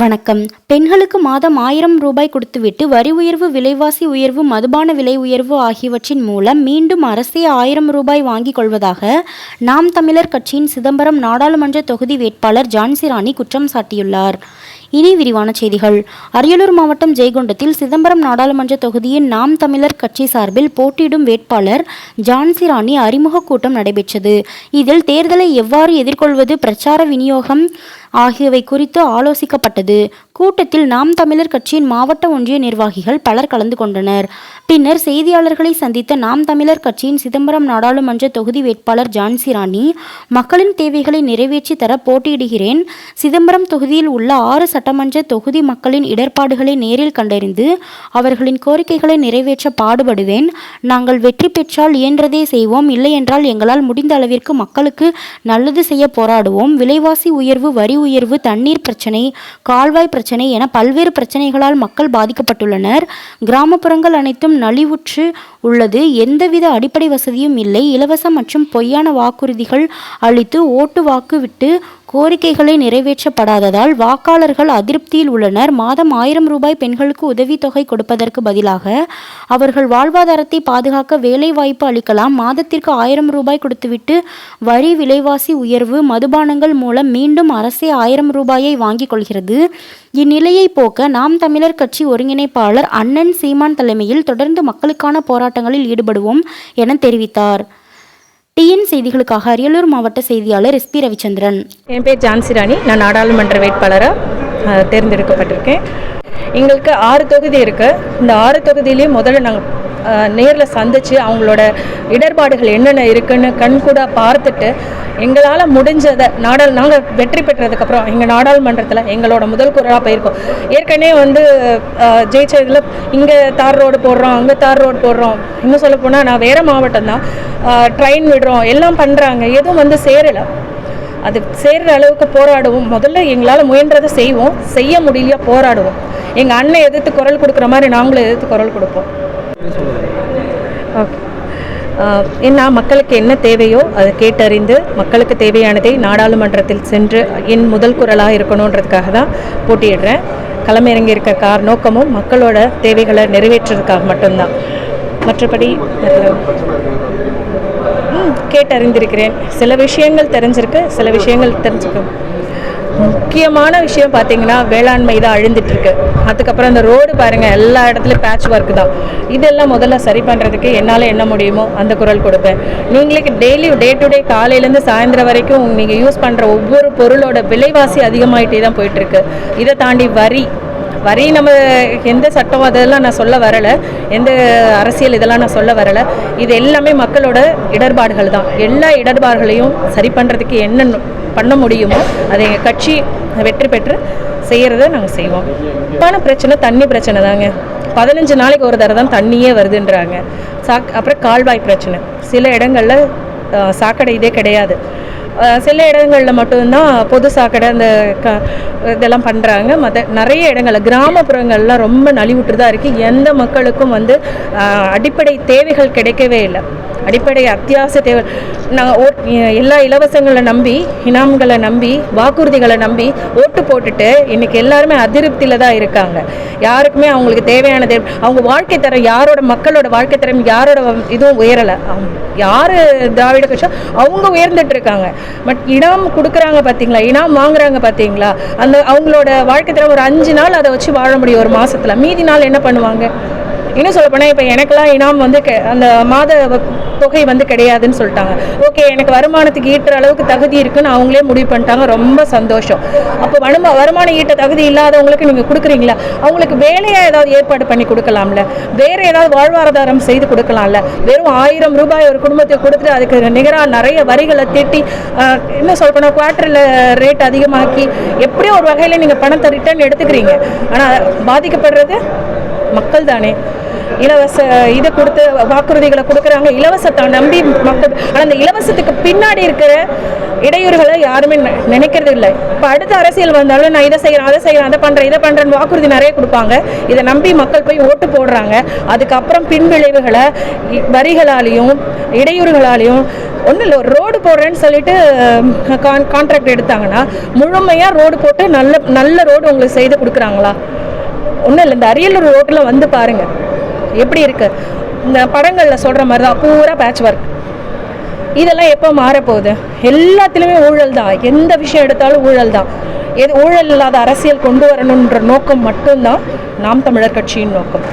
வணக்கம். பெண்களுக்கு மாதம் ஆயிரம் ரூபாய் கொடுத்துவிட்டு வரி உயர்வு விலைவாசி உயர்வு மதுபான விலை உயர்வு ஆகியவற்றின் மூலம் மீண்டும் அரசே ஆயிரம் ரூபாய் வாங்கிக் கொள்வதாக நாம் தமிழர் கட்சியின் சிதம்பரம் நாடாளுமன்ற தொகுதி வேட்பாளர் ஜான்சிராணி குற்றம் சாட்டியுள்ளார். இனி விரிவான செய்திகள். அரியலூர் மாவட்டம் ஜெயகொண்டத்தில் சிதம்பரம் நாடாளுமன்ற தொகுதியின் நாம் தமிழர் கட்சி சார்பில் போட்டியிடும் வேட்பாளர் ஜான்சிராணி அறிமுக கூட்டம் நடைபெற்றது. இதில் தேர்தலை எவ்வாறு எதிர்கொள்வது பிரச்சார விநியோகம் ஆகியவை குறித்து ஆலோசிக்கப்பட்டது. கூட்டத்தில் நாம் தமிழர் கட்சியின் மாவட்ட ஒன்றிய நிர்வாகிகள் பலர் கலந்து கொண்டனர். பின்னர் செய்தியாளர்களை சந்தித்த நாம் தமிழர் கட்சியின் சிதம்பரம் நாடாளுமன்ற தொகுதி வேட்பாளர் ஜான்சி ராணி மக்களின் தேவைகளை நிறைவேற்றி தர போட்டியிடுகிறேன். சிதம்பரம் தொகுதியில் உள்ள ஆறு சட்டமன்ற தொகுதி மக்களின் இடர்பாடுகளை நேரில் கண்டறிந்து அவர்களின் கோரிக்கைகளை நிறைவேற்ற பாடுபடுவேன். நாங்கள் வெற்றி பெற்றால் இயன்றதே செய்வோம். இல்லையென்றால் எங்களால் முடிந்த அளவிற்கு மக்களுக்கு நல்லது செய்ய போராடுவோம். விலைவாசி உயர்வு வரி உயர்வு தண்ணீர் பிரச்சனை கால்வாய் பிரச்சனை என பல்வேறு பிரச்சனைகளால் மக்கள் பாதிக்கப்பட்டுள்ளனர். கிராமப்புறங்கள் அனைத்தும் நலிவுற்று உள்ளது. எந்தவித அடிப்படை வசதியும் இல்லை. இலவச மற்றும் பொய்யான வாக்குறுதிகள் அளித்து ஓட்டு வாக்கு விட்டு கோரிக்கைகளை நிறைவேற்றப்படாததால் வாக்காளர்கள் அதிருப்தியில் உள்ளனர். மாதம் ஆயிரம் ரூபாய் பெண்களுக்கு உதவித்தொகை கொடுப்பதற்கு பதிலாக அவர்கள் வாழ்வாதாரத்தை பாதுகாக்க வேலை வாய்ப்பு அளிக்கலாம். மாதத்திற்கு ஆயிரம் ரூபாய் கொடுத்துவிட்டு வரி விலைவாசி உயர்வு மதுபானங்கள் மூலம் மீண்டும் அரசே ஆயிரம் ரூபாயை வாங்கிக் கொள்கிறது. இந்நிலையை போக்க நாம் தமிழர் கட்சி ஒருங்கிணைப்பாளர் அண்ணன் சீமான் தலைமையில் தொடர்ந்து மக்களுக்கான போராட்டங்களில் ஈடுபடுவோம் என தெரிவித்தார். டிஎன் செய்திகளுக்காக அரியலூர் மாவட்ட செய்தியாளர் எஸ்பி ரவிச்சந்திரன். என் பேர் ஜான்சி ராணி. நான் நாடாளுமன்ற வேட்பாளராக தேர்ந்தெடுக்கப்பட்டிருக்கேன். எங்களுக்கு ஆறு தொகுதி இருக்குது இந்த ஆறு தொகுதியிலையும் முதல்ல நாங்கள் நேரில் சந்தித்து அவங்களோட இடர்பாடுகள் என்னென்ன இருக்குன்னு கண்கூட பார்த்துட்டு எங்களால் முடிஞ்சதை நாடாள் நாங்கள் வெற்றி பெற்றதுக்கப்புறம் எங்கள் நாடாளுமன்றத்தில் எங்களோட முதல் குரலாக போயிருக்கோம். ஏற்கனவே வந்து ஜெயிச்சதில் இங்கே தார் ரோடு போடுறோம் அங்கே தார் ரோடு போடுறோம். இன்னும் சொல்ல போனால் நான் வேறு மாவட்டம் தான். ட்ரெயின் விடுறோம் எல்லாம் பண்ணுறாங்க எதுவும் வந்து சேரலை. அது சேர்கிற அளவுக்கு போராடுவோம். முதல்ல எங்களால் முயன்றதை செய்வோம். செய்ய முடியலையா போராடுவோம். எங்கள் அண்ணன் எதிர்த்து குரல் கொடுக்குற மாதிரி நாங்களும் எதிர்த்து குரல் கொடுப்போம். ஓகே uh, என்ன மக்களுக்கு என்ன தேவையோ அதை கேட்டறிந்து மக்களுக்கு தேவையானதை நாடாளுமன்றத்தில் சென்று என் முதல் குரலாக இருக்கணுன்றதுக்காக தான் போட்டியிடுறேன். களமிறங்கி இருக்க கார் நோக்கமும் மக்களோட தேவைகளை நிறைவேற்றுறதுக்காக மட்டும்தான். மற்றபடி கேட்டறிந்திருக்கிறேன். சில விஷயங்கள் தெரிஞ்சிருக்கு சில விஷயங்கள் தெரிஞ்சுக்க முக்கியமான விஷயம் பார்த்தீங்கன்னா வேளாண்மை தான் அழிந்துட்டுருக்கு அதுக்கப்புறம் இந்த ரோடு பாருங்கள் எல்லா இடத்துலையும் பேட்ச் ஒர்க் தான். இதெல்லாம் முதல்ல சரி பண்ணுறதுக்கு என்னால் என்ன முடியுமோ அந்த குரல் கொடுப்பேன். நீங்களே டெய்லி டே டு டே காலையிலேருந்து சாயந்தரம் வரைக்கும் நீங்கள் யூஸ் பண்ணுற ஒவ்வொரு பொருளோட விலைவாசி அதிகமாகிட்டே தான் போயிட்டுருக்கு இதை தாண்டி வரி வரி நம்ம எந்த சட்டம் அதெல்லாம் நான் சொல்ல வரலை. எந்த அரசியல் இதெல்லாம் நான் சொல்ல வரலை. இது எல்லாமே மக்களோட இடர்பாடுகள் தான். எல்லா இடர்பாடுகளையும் சரி பண்ணுறதுக்கு என்ன பண்ண முடியுமோ அதை எங்கள் கட்சி வெற்றி பெற்று செய்கிறத நாங்கள் செய்வோம். முக்கியமான பிரச்சனை தண்ணி பிரச்சனை தாங்க. பதினஞ்சு நாளைக்கு ஒரு தடவை தான் தண்ணியே வருதுன்றாங்க. சாக் அப்புறம் கால்வாய் பிரச்சனை. சில இடங்களில் சாக்கடை இதே கிடையாது. சில இடங்களில் மட்டும்தான் பொது சாக்கடை அந்த க இதெல்லாம் பண்ணுறாங்க மற்ற நிறைய இடங்களில் கிராமப்புறங்கள்லாம் ரொம்ப நலிவுற்று தான் இருக்குது எந்த மக்களுக்கும் வந்து அடிப்படை தேவைகள் கிடைக்கவே இல்லை. அடிப்படை அத்தியாவசிய தேவை நாங்கள் ஓட் எல்லா இலவசங்களை நம்பி இனாம்களை நம்பி வாக்குறுதிகளை நம்பி ஓட்டு போட்டுட்டு இன்றைக்கி எல்லாருமே அதிருப்தியில் தான் இருக்காங்க. யாருக்குமே அவங்களுக்கு தேவையானது அவங்க வாழ்க்கை தரம் யாரோட மக்களோட வாழ்க்கை தரம் யாரோட இதுவும் உயரலை. யார் திராவிட கட்சியோ அவங்க உயர்ந்துட்டு இருக்காங்க. பட் இனாம் கொடுக்குறாங்க பார்த்தீங்களா இனாம் வாங்குறாங்க பார்த்தீங்களா அந்த அவங்களோட வாழ்க்கை தர ஒரு அஞ்சு நாள் அதை வச்சு வாழ முடியும் ஒரு மாசத்துல. மீதி நாள் என்ன பண்ணுவாங்க? இன்னும் சொல்ல போனால் இப்போ எனக்கெல்லாம் இனாம் வந்து அந்த மாத தொகை வந்து கிடையாதுன்னு சொல்லிட்டாங்க. ஓகே எனக்கு வருமானத்துக்கு ஈட்டுற அளவுக்கு தகுதி இருக்குன்னு அவங்களே முடிவு பண்ணிட்டாங்க. ரொம்ப சந்தோஷம். அப்போ வருமா வருமானம் ஈட்ட தகுதி இல்லாதவங்களுக்கு நீங்கள் கொடுக்குறீங்களா? அவங்களுக்கு வேலையாக ஏதாவது ஏற்பாடு பண்ணி கொடுக்கலாம்ல? வேறு ஏதாவது வாழ்வாதாரம் செய்து கொடுக்கலாம்ல? வெறும் ஆயிரம் ரூபாய் ஒரு குடும்பத்துக்கு கொடுத்துட்டு அதுக்கு நிகராக நிறைய வரிகளை திட்டி இன்னும் சொல்ல போனால் குவார்ட்டரில் ரேட் அதிகமாக்கி எப்படியோ ஒரு வகையில் நீங்கள் பணத்தை ரிட்டர்ன் எடுத்துக்கிறீங்க. ஆனால் பாதிக்கப்படுறது மக்கள் தானே இலவச இதை கொடுத்து வாக்குறுதிகளை கொடுக்குறாங்க. இலவசத்தை நம்பி மக்கள். ஆனால் அந்த இலவசத்துக்கு பின்னாடி இருக்கிற இடையூறுகளை யாருமே நெ- நினைக்கிறது இல்லை. இப்போ அடுத்த அரசியல் வந்தாலும் நான் இதை செய்கிறேன் அதை செய்கிறேன் அதை பண்ணுறேன் இதை பண்ணுறேன்னு வாக்குறுதி நிறைய கொடுப்பாங்க. இதை நம்பி மக்கள் போய் ஓட்டு போடுறாங்க. அதுக்கப்புறம் பின்விளைவுகளை விளைவுகளை வரிகளாலையும் இடையூறுகளாலையும் ஒன்றும் இல்லை ஒரு ரோடு போடுறேன்னு சொல்லிட்டு கான் கான்ட்ராக்ட் எடுத்தாங்கன்னா முழுமையாக ரோடு போட்டு நல்ல நல்ல ரோடு உங்களுக்கு செய்து கொடுக்குறாங்களா? ஒன்றும் இல்லை இந்த அரியலூர் ரோட்டில் வந்து பாருங்கள் எப்படி இருக்கு? இந்த படங்களில் சொல்கிற மாதிரி தான் பூரா பேட்ச் ஒர்க் இதெல்லாம் எப்போ மாறப்போகுது? எல்லாத்துலேயுமே ஊழல் தான் எந்த விஷயம் எடுத்தாலும் ஊழல் தான் எது ஊழல் இல்லாத அரசியல் கொண்டு வரணுன்ற நோக்கம் மட்டும்தான் நாம் தமிழர் கட்சியின் நோக்கம்.